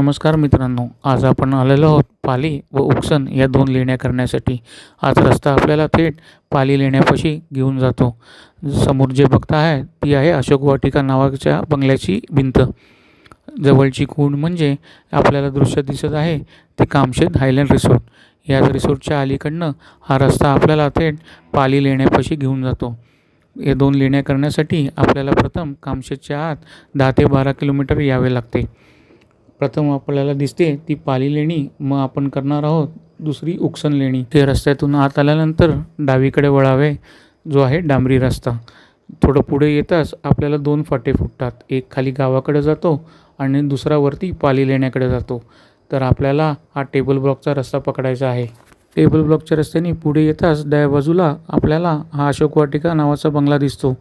नमस्कार मित्रांनो आज आपण आलेलो आहोत पाली व उक्सन या दोन लेण्या करण्यासाठी. आज रस्ता आपल्याला थेट पाली लेण्यापाशी घेऊन जातो. समोर जे बघता आहे ती आहे अशोक वाटिका नावाच्या बंगल्याची भिंत. जवळची खूण म्हणजे आपल्याला दृश्य दिसत आहे ते कामशेत हायलँड रिसोर्ट. या रिसोर्टच्या अलीकडनं हा रस्ता आपल्याला थेट पाली लेण्यापाशी घेऊन जातो. या दोन लेण्या करण्यासाठी आपल्याला प्रथम कामशेतच्या आत दहा ते बारा किलोमीटर यावे लागते. प्रथम आपल्याला दिसते ती पाली लेणी मग आपण करणार आहोत दुसरी उकसन लेणी. ते रस्त्यातून आत आल्यानंतर डावीकडे वळावे जो आहे डांबरी रस्ता. थोडं पुढे येताच आपल्याला दोन फाटे फुटतात. एक खाली गावाकडे जातो आणि दुसरा वरती पाली लेण्याकडे जातो. तर आपल्याला हा टेबल ब्लॉकचा रस्ता पकडायचा आहे. टेबल ब्लॉकच्या रस्त्याने पुढे येताच डाव्या बाजूला आपल्याला हा अशोक वाटिका नावाचा बंगला दिसतो.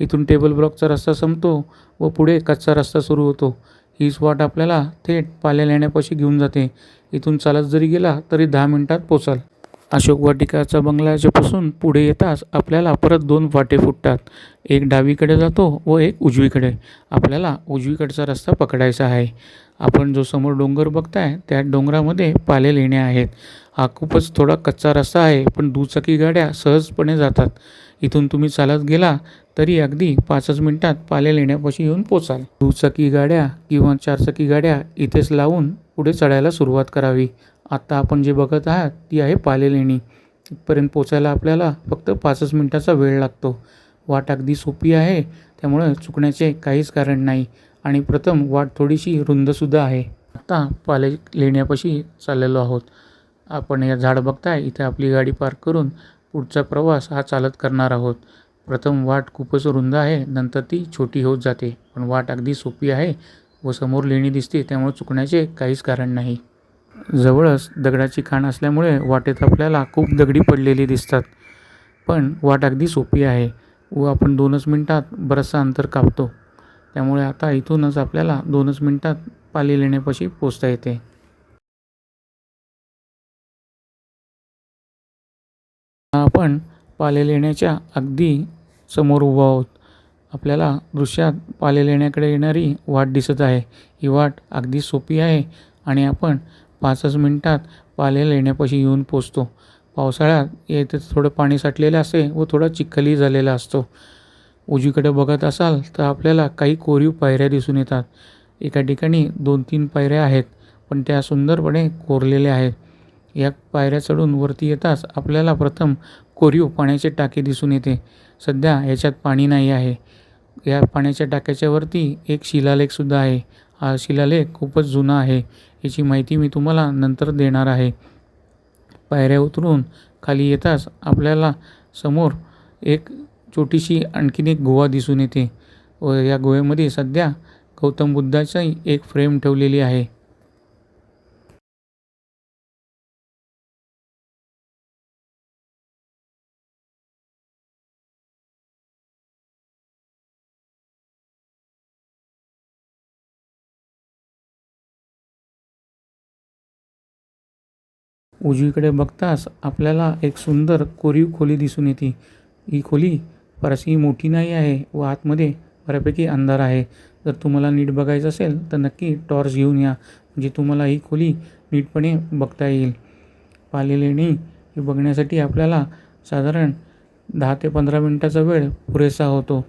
इथून टेबल ब्लॉकचा रस्ता संपतो व पुढे कच्चा रस्ता सुरू होतो. ही स्वाट आपल्याला थेट पाल्या लेण्यापाशी घेऊन जाते. इथून चालत जरी गेला तरी दहा मिनिटात पोचाल अशोक वाटिकाचा बंगल्याच्यापासून पुढे येताच आपल्याला परत दोन वाटे फुटतात. एक डावीकडे जातो व एक उजवीकडे. आपल्याला उजवीकडचा रस्ता पकडायचा आहे. आपण जो समोर डोंगर बघताय त्या डोंगरामध्ये पाले लेण्या आहेत. हा खूपच थोडा कच्चा रस्ता आहे पण दुचाकी गाड्या सहजपणे जातात. इथून तुम्ही चालत गेला तरी अगदी पाचच मिनिटात पाले लेण्यापाशी येऊन पोचाल. दुचाकी गाड्या किंवा चारचाकी गाड्या इथेच लावून पुढे चढायला सुरुवात करावी. आत्ता आपण जे बघत आहात ती आहे पाले लेणी इथपर्यंत पोचायला आपल्याला फक्त पाचच मिनिटाचा वेळ लागतो. वाट अगदी सोपी आहे त्यामुळे चुकण्याचे काहीच कारण नाही आणि प्रथम वाट थोडीशी रुंदसुद्धा आहे. आता पाले लेण्यापाशी चाललेलो आहोत. आपण या झाड बघताय इथे आपली गाडी पार्क करून पुढचा प्रवास हा चालत करणार आहोत. प्रथम वाट खूपच रुंद आहे नंतर ती छोटी होत जाते. पण वाट अगदी सोपी आहे व समोर लेणी दिसते त्यामुळे चुकण्याचे काहीच कारण नाही. जवळच दगडाची खाण असल्यामुळे वाटेत आपल्याला खूप दगडी पडलेली दिसतात. पण वाट अगदी सोपी आहे व आपण दोनच मिनटात बरंचसं अंतर कापतो. त्यामुळे आता इथूनच आपल्याला दोनच मिनटात पाली लेण्यापाशी पोचता येते. आपण पाले लेण्याच्या अगदी समोर उभा आहोत. आपल्याला दृश्यात पाले लेण्याकडे येणारी वाट दिसत आहे. ही वाट अगदी सोपी आहे आणि आपण पाचच मिनटात पाले लेण्यापाशी येऊन पोचतो. पावसाळ्यात येथे थोडं पाणी साठलेलं असे व थोडा चिखलही झालेला असतो. उजवीकडे बघत असाल तर आपल्याला काही कोरीव पायऱ्या दिसून येतात. एका ठिकाणी दोन तीन पायऱ्या आहेत पण त्या सुंदरपणे कोरलेल्या आहेत. या पायऱ्या चढून वरती येताच आपल्याला प्रथम कोरीव पाण्याचे टाके दिसून येते. सध्या याच्यात पाणी नाही आहे. या पाण्याच्या टाक्याच्या वरती एक शिलालेखसुद्धा आहे. हा शिलालेख खूपच जुना आहे. याची माहिती मी तुम्हाला नंतर देणार आहे. पायऱ्या उतरून खाली येताच आपल्याला समोर एक छोटीशी आणखीन एक गुहा दिसून येते. व या गुहेमध्ये सध्या गौतम बुद्धाची एक फ्रेम ठेवलेली आहे. उजवीकडे बघताच आपल्याला एक सुंदर कोरीव खोली दिसून येते. ही खोली फारशी मोठी नाही आहे व आतमध्ये बऱ्यापैकी अंधार आहे. जर तुम्हाला नीट बघायचं असेल तर नक्की टॉर्च घेऊन या. म्हणजे तुम्हाला ही खोली नीटपणे बघता येईल. पालेलेणी हे ही बघण्यासाठी आपल्याला साधारण दहा ते पंधरा मिनटाचा वेळ पुरेसा होतो.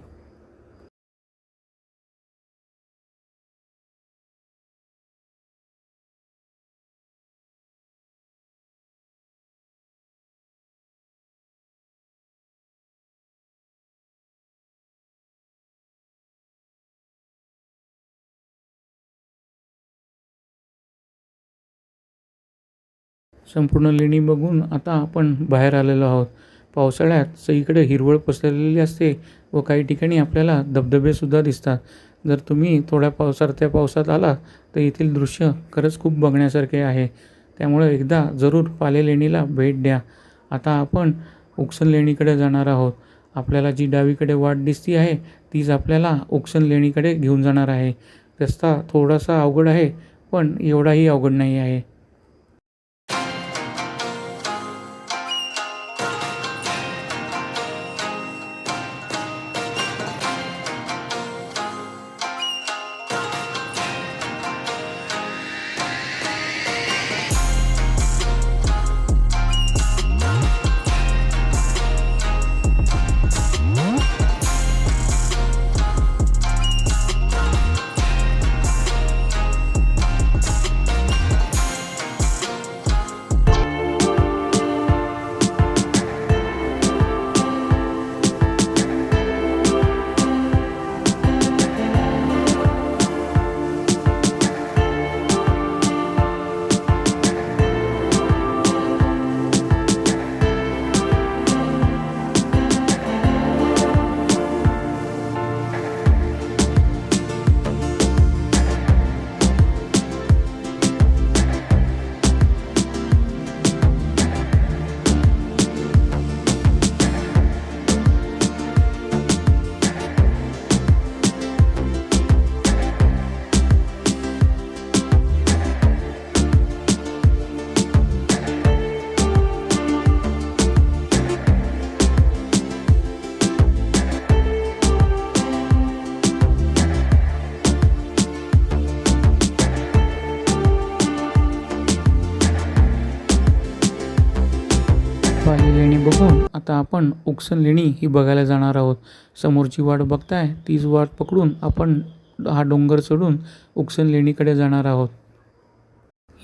संपूर्ण लेणी बघून आता आपण बाहेर आलेलो आहोत. पावसाळ्यात सगळीकडे हिरवळ पसरलेली असते व काही ठिकाणी आपल्याला धबधबेसुद्धा दिसतात. जर तुम्ही थोड्या पावसारत्या पावसात आला तर येथील दृश्य खरंच खूप बघण्यासारखे आहे. त्यामुळे एकदा जरूर पाले लेणीला भेट द्या. आता आपण उक्सन लेणीकडे जाणार आहोत. आपल्याला जी डावीकडे वाट दिसती आहे तीच आपल्याला उक्सन लेणीकडे घेऊन जाणार आहे. रस्ता थोडासा अवघड आहे पण एवढाही अवघड नाही आहे. पाली लेणी बघून आता आपण उक्सन लेणी ही बघायला जाणार आहोत. समोरची वाट बघताय तीच वाट पकडून आपण हा डोंगर चढून उक्सन लेणीकडे जाणार आहोत.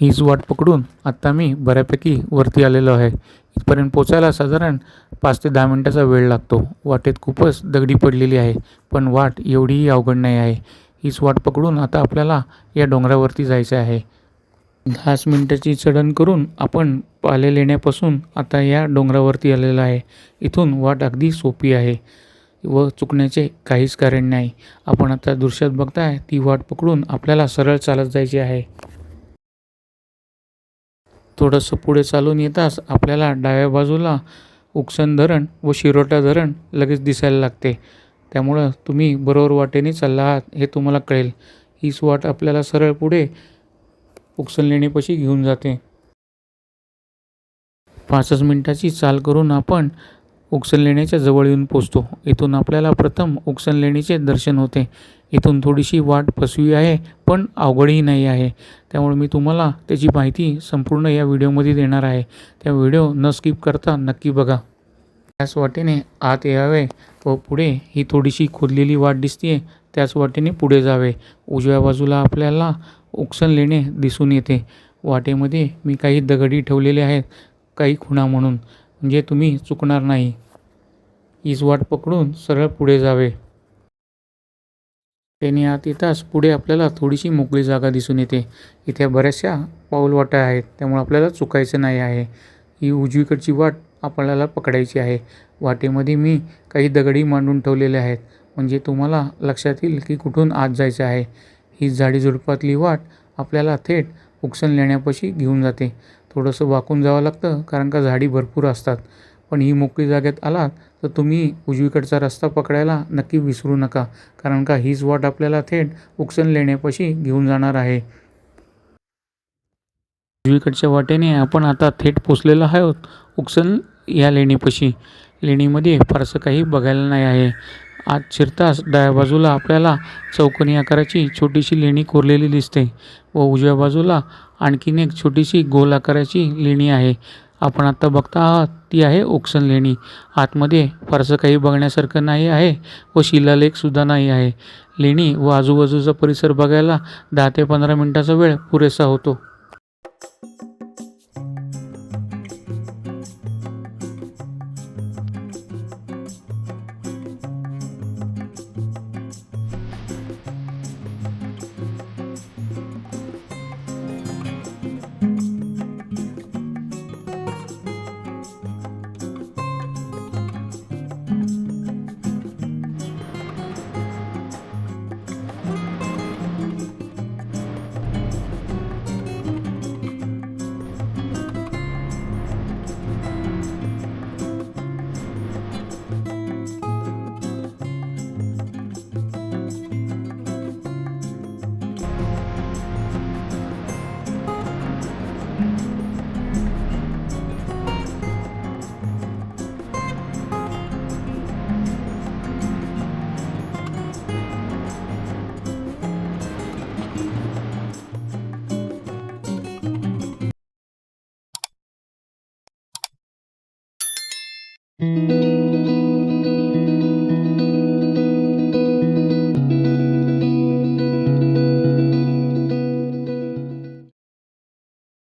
हीच वाट पकडून आत्ता मी बऱ्यापैकी वरती आलेलो आहे. इथपर्यंत पोचायला साधारण पाच ते दहा मिनटाचा वेळ लागतो. वाटेत खूपच दगडी पडलेली आहे पण वाट एवढीही अवघड नाही आहे. हीच वाट पकडून आता आपल्याला या डोंगरावरती जायचं आहे. दहाच मिनटाची चढण करून आपण पाले लेण्यापासून आता या डोंगरावरती आलेला आहे. इथून वाट अगदी सोपी आहे व चुकण्याचे काहीच कारण नाही. आपण आता दृश्यात बघताय ती वाट पकडून आपल्याला सरळ चालत जायची आहे. थोडंसं पुढे चालून येताच आपल्याला डाव्या बाजूला उकसन धरण व शिरोटा धरण लगेच दिसायला लागते. त्यामुळं तुम्ही बरोबर वाटेने चालला आहात हे तुम्हाला कळेल. हीच वाट आपल्याला सरळ पुढे उकसन लेणीपाशी घेऊन जाते. पाचच मिनिटाची चाल करून आपण उकसन लेण्याच्या जवळ येऊन पोचतो. इथून आपल्याला प्रथम उकसन लेणीचे दर्शन होते. इथून थोडीशी वाट फसवी आहे पण अवघडही नाही आहे. त्यामुळे मी तुम्हाला त्याची माहिती संपूर्ण या व्हिडिओमध्ये देणार आहे. त्या व्हिडिओ न स्किप करता नक्की बघा. त्याच वाटेने आत यावे व पुढे ही थोडीशी खोदलेली वाट दिसते त्याच वाटेने पुढे जावे. उजव्या बाजूला आपल्याला उकसन लेणे दिसून येते. वाटेमध्ये मी काही दगडी ठेवलेले आहेत. काही खुणा म्हणून म्हणजे तुम्ही चुकणार नाही. हीच वाट पकडून सरळ पुढे जावे. त्याने आत येताच पुढे आपल्याला थोडीशी मोकळी जागा दिसून येते. इथे बऱ्याचशा पाऊलवाटा आहेत त्यामुळे आपल्याला चुकायचं नाही आहे. ही उजवीकडची वाट आपल्याला पकडायची आहे. वाटेमध्ये मी काही दगडी मांडून ठेवलेले आहेत. म्हणजे तुम्हाला लक्षात येईल की कुठून आत जायचं आहे. ही झाडी झुडपातली वाट आपल्याला थेट उकसन लेण्यापाशी घेऊन जाते. थोडंसं वाकून जावं लागतं कारण का झाडी भरपूर असतात. पण ही मोकळी जागेत आलात तर तुम्ही उजवीकडचा रस्ता पकडायला नक्की विसरू नका कारण का हीच वाट आपल्याला थेट उकसन लेण्यापाशी घेऊन जाणार आहे. उजवीकडच्या वाटेने आपण आता थेट पोचलेलो आहोत उकसन या लेणीपाशी. लेणीमध्ये फारसं काही बघायला नाही आहे. आत शिरताच डाव्या बाजूला आपल्याला चौकोनी आकाराची छोटीशी लेणी कोरलेली दिसते. व उजव्या बाजूला आणखीन एक छोटीशी गोल आकाराची लेणी आहे. आपण आत्ता बघता आहात ती आहे ओक्सन लेणी. आतमध्ये फारसं काही बघण्यासारखं नाही आहे व शिलालेखसुद्धा नाही आहे. लेणी व आजूबाजूचा परिसर बघायला दहा ते पंधरा मिनटाचा वेळ पुरेसा होतो. Música